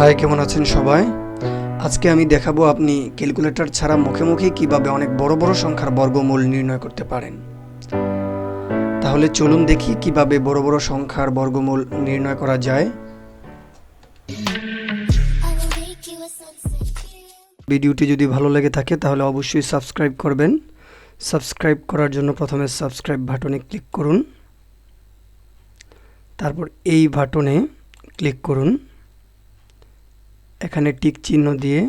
High কেমন আছেন সবাই? আজকে আমি দেখাবো আপনি ক্যালকুলেটর ছাড়া মুখে মুখে কীভাবে অনেক বড় বড় সংখ্যার বর্গমূল নির্ণয় করতে পারেন। তাহলে চলুন দেখি কীভাবে বড় বড় সংখ্যার বর্গমূল নির্ণয় করা যায়. ভিডিওটি যদি ভালো লেগে থাকে, তাহলে অবশ্যই সাবস্ক্রাইব করবেন। সাবস্ক্রাইব করার জন্য প্রথমে সাবস্ক্রাইব বাটনে ক্লিক করুন। তারপর এই বাটনে ক্লিক করুন। এখানে টিক চিহ্ন দিয়ে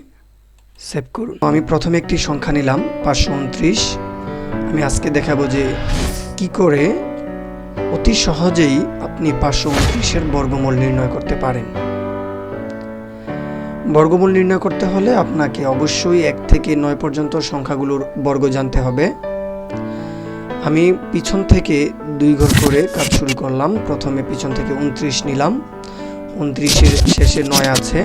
সেভ করুন। আমি প্রথমে একটি সংখ্যা নিলাম, পাঁচশো উনত্রিশ। আমি আজকে দেখাবো যে কি করে অতি সহজেই আপনি পাঁচশো উনত্রিশের বর্গমূল নির্ণয় করতে পারেন। বর্গমূল নির্ণয় করতে হলে আপনাকে অবশ্যই এক থেকে নয় পর্যন্ত সংখ্যাগুলোর বর্গ জানতে হবে। আমি পিছন থেকে দুই ঘর করে কাজ শুরু করলাম। প্রথমে পিছন থেকে উনত্রিশ নিলাম। উনত্রিশের শেষে নয় আছে।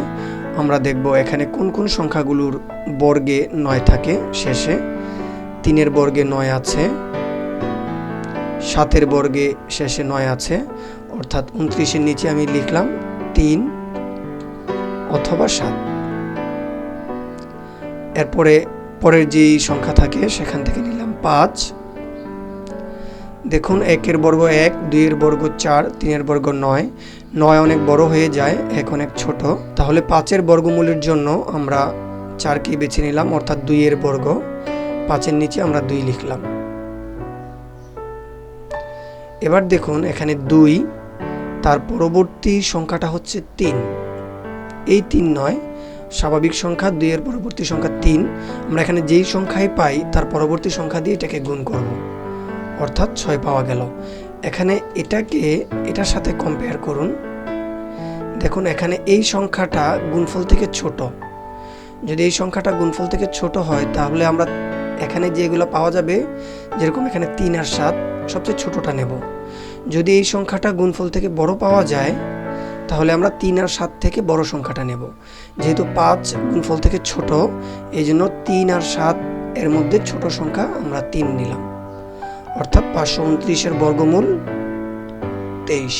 আমরা দেখব এখানে কোন কোন সংখ্যাগুলোর বর্গে নয় থাকে শেষে। তিনের বর্গে নয় আছে। সাতের বর্গে শেষে নয় আছে। অর্থাৎ উনত্রিশের নিচে আমি লিখলাম তিন অথবা সাত। এরপরে পরের যেই সংখ্যা থাকে সেখান থেকে নিলাম পাঁচ। দেখুন, একের বর্গ এক, দুইয়ের বর্গ চার, তিনের বর্গ নয়। নয় অনেক বড় হয়ে যায়, এক অনেক ছোট। তাহলে পাঁচের বর্গমূলের জন্য আমরা চারকে বেছে নিলাম, অর্থাৎ দুইয়ের বর্গ। পাঁচের নিচে আমরা দুই লিখলাম। এবার দেখুন, এখানে দুই, তার পরবর্তী সংখ্যাটা হচ্ছে তিন। এই তিন নয়, স্বাভাবিক সংখ্যা, দুইয়ের পরবর্তী সংখ্যা তিন। আমরা এখানে যেই সংখ্যাই পাই, তার পরবর্তী সংখ্যা দিয়ে এটাকে গুণ করব। অর্থাৎ ছয় পাওয়া গেল। এখানে এটাকে, এটার সাথে কম্পেয়ার করুন। দেখুন, এখানে এই সংখ্যাটা গুণফল থেকে ছোট। যদি এই সংখ্যাটা গুণফল থেকে ছোট হয়, তাহলে আমরা এখানে যেগুলো পাওয়া যাবে, যেরকম এখানে তিন আর সাত, সবচেয়ে ছোটটা নেব। যদি এই সংখ্যাটা গুণফল থেকে বড় পাওয়া যায়, তাহলে আমরা তিন আর সাত থেকে বড় সংখ্যাটা নেব। যেহেতু পাঁচ গুণফল থেকে ছোট, এই জন্য তিন আর সাত এর মধ্যে ছোট সংখ্যা আমরা তিন নিলাম। অর্থাৎ পাঁচশো উনত্রিশের বর্গমূল তেইশ।